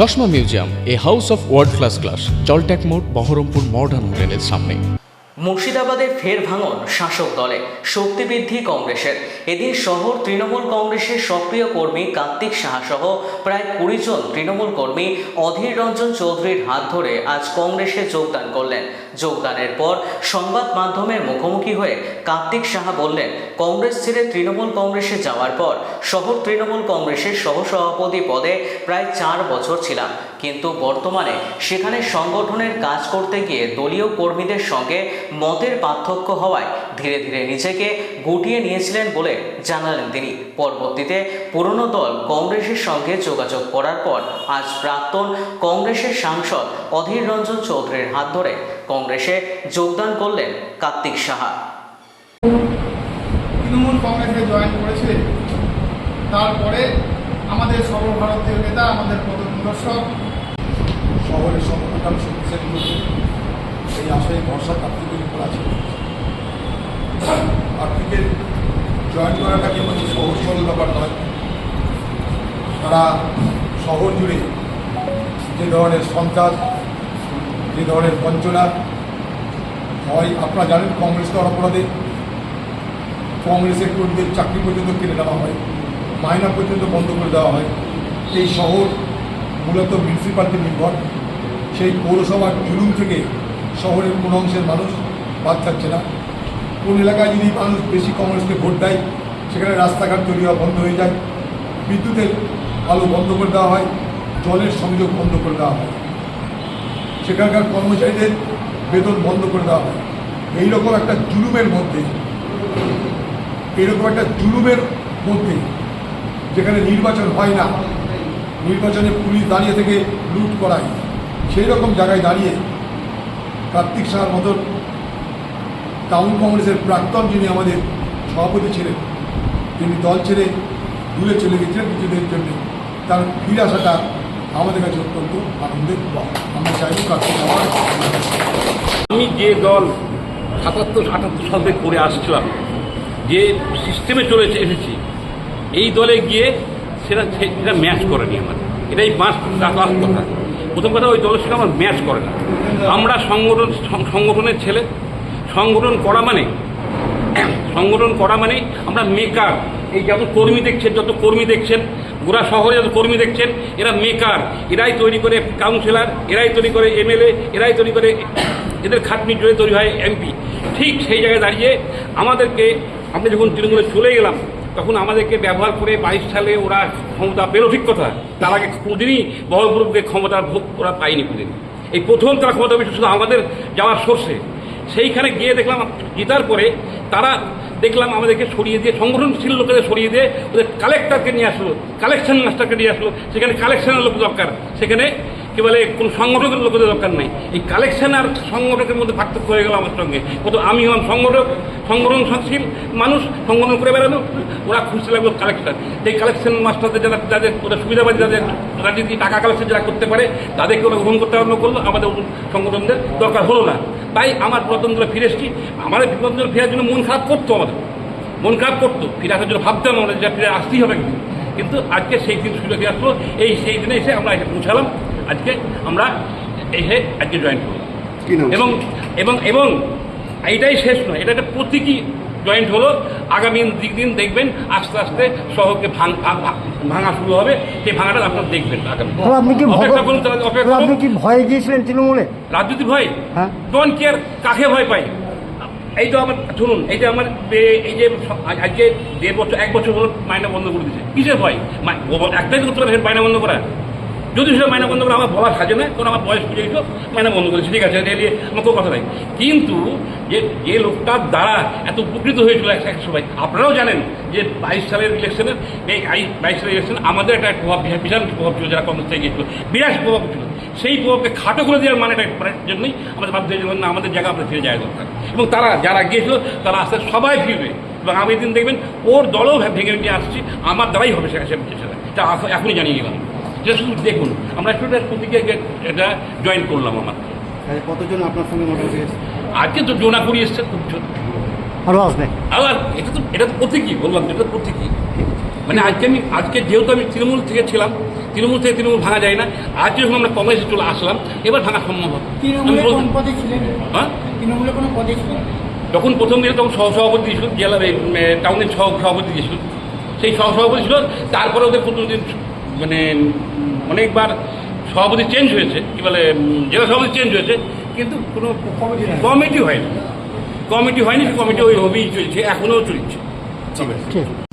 চশমা museum, a house of world class class জলট্যাক মোড়, Baharampur modern হোটেলের সামনে। মুর্শিদাবাদে ফের ভাঙন শাসক দলে, শক্তি বৃদ্ধি কংগ্রেসের। এদিন শহর তৃণমূল কংগ্রেসের সক্রিয় কর্মী কার্তিক সাহাসহ প্রায় কুড়ি জন তৃণমূল কর্মী অধীর রঞ্জন চৌধুরীর হাত ধরে আজ কংগ্রেসে যোগদান করলেন। যোগদানের পর সংবাদ মাধ্যমের মুখোমুখি হয়ে কার্তিক সাহা বললেন, কংগ্রেস ছেড়ে তৃণমূল কংগ্রেসে যাওয়ার পর শহর তৃণমূল কংগ্রেসের সহসভাপতি পদে প্রায় চার বছর ছিলাম। কিন্তু বর্তমানে সেখানে সংগঠনের কাজ করতে গিয়ে দলীয় কর্মীদের সঙ্গে মতের পার্থক্য হওয়ায় ধীরে ধীরে নিজেকে গুটিয়ে নিয়েছিলেন বলে জানালেন তিনি। পরবর্তীতে পুরনো দল কংগ্রেসের সঙ্গে যোগাযোগ করার পর আজ প্রাক্তন কংগ্রেসের সাংসদ অধীর রঞ্জন চৌধুরীর হাত ধরে কংগ্রেসে যোগদান করলেন কার্তিক সাহা। তৃণমূল কংগ্রেসে জয়েন করেছিলেন তারপরে আমাদের সর্বভারতীয় নেতা আমাদের পদপ্রদর্শক শহরের সংগঠন শক্তিশালী করতে এই আশায় ভরসা কার্তিকের উপর আছে। কার্তিকের জয়েন করাটা কেবল সহজ সরল ব্যাপার নয়। তারা শহর জুড়ে যে ধরনের সন্ত্রাস যে ধরনের বঞ্চনা হয়, আপনারা জানেন কংগ্রেস করার অপরাধে কংগ্রেসের কর্মীদের চাকরি পর্যন্ত কেড়ে নেওয়া হয়, মাইনা পর্যন্ত বন্ধ করে দেওয়া হয়। এই শহর মূলত মিউনিসিপ্যালিটি নির্ভর। সেই পৌরসভার জুলুম থেকে শহরের কোন অংশের মানুষ বাদ থাকছে না। কোন এলাকায় যদি মানুষ বেশি কংগ্রেসকে ভোট দেয়, সেখানে রাস্তাঘাট তৈরি হওয়া বন্ধ হয়ে যায়। বিদ্যুতের আলো বন্ধ করে দেওয়া হয়, জলের সংযোগ বন্ধ করে দেওয়া হয়। সেখানকার কর্মচারীদের বেতন বন্ধ করে দেওয়া হয়। এইরকম একটা জুলুমের মধ্যে এরকম একটা জুলুমের মধ্যে যেখানে নির্বাচন হয় না, নির্বাচনে পুলিশ দাঁড়িয়ে থেকে লুট করায় সেই রকম জায়গায় দাঁড়িয়ে কার্তিক সাহার মতন টাউন কংগ্রেসের প্রাক্তন যিনি আমাদের সভাপতি ছিলেন, তিনি দল ছেড়ে দূরে চলে গেছিলেন কিছুদিনের জন্য। তার ফিরে আসাটা আমাদের কাছে অত্যন্ত আনন্দের আমরা চাইব আমার আমি যে দল সাতাত্তর, আটাত্তর সাল থেকে করে আসছিলাম যে সিস্টেমে চলে এসেছি, এই দলে গিয়ে সেটা সেটা ম্যাচ করেনি আমার এটাই পাঁচ লাস্ট কথা। প্রথম কথা, ওই দলের সঙ্গে আমার ম্যাচ করে না। আমরা সংগঠন সংগঠনের ছেলে। সংগঠন করা মানে সংগঠন করা মানে আমরা মেকার এই যত কর্মী দেখছেন, যত কর্মী দেখছেন গোড়া শহরে কর্মী দেখছেন, এরা মেকার, এরাই তৈরি করে কাউন্সিলর এরাই তৈরি করে এমএলএ এরাই তৈরি করে এদের খাটনি জুড়ে তৈরি হয় এমপি ঠিক সেই জায়গায় দাঁড়িয়ে আমাদেরকে, আমরা যখন তৃণমূলে চলে গেলাম, তখন আমাদেরকে ব্যবহার করে বাইশ সালে ওরা ক্ষমতা পেল, ঠিক কথা। তার আগে কোনোদিনই বহরপুরকে ক্ষমতার ভোগ ওরা পায়নি কোনোদিন। এই প্রথম তারা ক্ষমতা পেয়েছে শুধু আমাদের যাওয়ার সোর্সে সেইখানে গিয়ে দেখলাম জেতার পরে তারা দেখলাম আমাদেরকে সরিয়ে দিয়ে, সংগঠনশীল লোকেদের সরিয়ে দিয়ে ওদের কালেক্টরকে নিয়ে আসলো কালেকশন মাস্টারকে নিয়ে আসলো। সেখানে কালেকশনের লোক দরকার। সেখানে কি বলে, কোনো সংগঠকের লোকেদের দরকার নেই। এই কালেকশন আর সংগঠকের মধ্যে পার্থক্য হয়ে গেল আমার সঙ্গে। কত আমি হলাম সংগঠক, সংগঠনশীল মানুষ, সংগঠন করে বেড়ানো, ওরা খুঁজতে লাগল কালেকশন এই কালেকশন মাস্টারদের যারা, যাদের ওরা সুবিধাবাদী যাদের রাজনীতি টাকা কালেকশন যারা করতে পারে, তাদেরকে ওরা গ্রহণ করতে আরম্ভ করল। আমাদের সংগঠনদের দরকার হলো না। তাই আমার পুরাতন দলে ফিরে এসেছি। আমার পুরাতন দলে ফেরার জন্য মন খারাপ করতো আমাদের। মন খারাপ করতো। ফিরে আসার জন্য ভাবতাম আমাদের যে ফিরে আসতেই হবে কিন্তু। কিন্তু আজকে সেই দিন সুযোগ আসলো। এই সেই দিনে এসে আমরা এসে পৌঁছালাম। আজকে আমরা এসে আজকে জয়েন করলাম। এবং এবং এবং এইটাই শেষ নয়। এটা একটা প্রতীকী জয়েন্ট হলো। আগামী দিক দিন দেখবেন আস্তে আস্তে শহরকে ভাঙ শুরু হবে। সেই ভাঙাটা আপনারা দেখবেন আগামী আপনি কি আপনি কি ভয়ে গিয়েছিলেন তৃণমূলে? রাজনীতি ভয়? হ্যাঁ। ডন কেয়ার কাকে ভয় পাই? এই তো আমার শুনুন এই যে আমার এই যে আজকে দেড় বছর এক বছর হলো মাইনা বন্ধ করে দিয়েছে। কিসের ভয়? একটাই তো করতে পারে মাইনা বন্ধ করা। যদি সেটা মাইনা বন্ধ করে আমার বলা সাজে না, কারণ আমার বয়স বুঝে গেছিল মাইনা বন্ধ করেছে, ঠিক আছে এটা নিয়ে আমার কোনো কথা নাই। কিন্তু যে যে লোকটার দ্বারা এত উপকৃত হয়েছিল এক সময়, আপনারাও জানেন যে বাইশ সালের ইলেকশনের এই বাইশ সালের ইলেকশন আমাদের একটা প্রভাব বিশাল- প্রভাব ছিল, যারা কংগ্রেস থেকে গিয়েছিল, বিরাট প্রভাব ছিল। সেই প্রভাবকে খাটো করে দেওয়ার মানে জন্যই আমাদের ভাবতে না, আমাদের জায়গা আমরা ফিরে যাওয়া দরকার। এবং তারা যারা গিয়েছিল, তারা আস্তে সবাই ফিরবে। এবং আমি দিন দেখবেন, ওর দলও ভেঙে ভেঙে আসছি, আমার দ্বারাই হবে সেটা সেটা এখনই জানিয়ে গেলাম যেটা শুধু দেখুন আমরা একটু প্রতিকে এটা জয়েন করলাম আমার। কতজন আপনার সঙ্গে মোটামুটি আজকে তো জোনা করি এসছে খুব ছোট। আরও আসবে। আবার এটা তো এটা তো প্রতীকী বললাম এটা তো প্রতীকী। মানে আজকে আমি আজকে যেহেতু আমি তৃণমূল থেকে ছিলাম তৃণমূল থেকে তৃণমূল ভাঙা যায় না আজ যখন আমরা কংগ্রেসে চলে আসলাম এবার ভাঙা সম্ভব হবে। হ্যাঁ? তৃণমূলে কোনো পদে ছিলেন? যখন প্রথম দিনে তখন সহসভাপতি দিয়েছিল জেলা এই, টাউনের সহ সভাপতি দিয়েছিল সেই সহসভাপতি ছিল তারপরে ওদের প্রতিদিন মানে অনেকবার সভাপতি চেঞ্জ হয়েছে কি বলে জেলা সভাপতি চেঞ্জ হয়েছে কিন্তু কোনো কমিটি হয়নি। কমিটি হয়নি। কমিটি ওই হবেই চলছে এখনও চলছে। ঠিক।